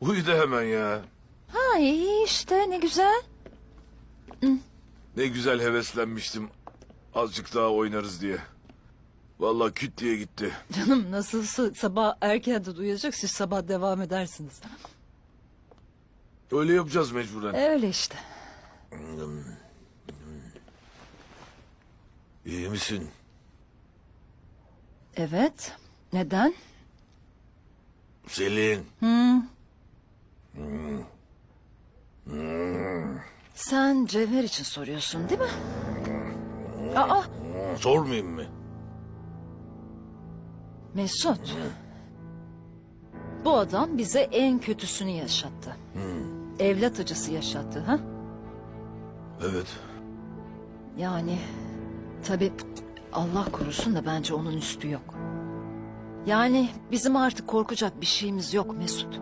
Uyudu hemen ya. Ha iyi işte ne güzel. Ne güzel heveslenmiştim. Azıcık daha oynarız diye. Vallahi küt diye gitti. Canım nasılsa sabah erkenden uyuyacak siz sabah devam edersiniz. Öyle yapacağız mecburen. Öyle işte. İyi misin? Evet. Neden? Selin. Sen Cevher için soruyorsun değil mi? Aa Sormayayım mı? Mesut. Bu adam bize en kötüsünü yaşattı. Evlat acısı yaşattı ha? Evet. Yani tabii Allah korusun da bence onun üstü yok. Yani bizim artık korkacak bir şeyimiz yok Mesut.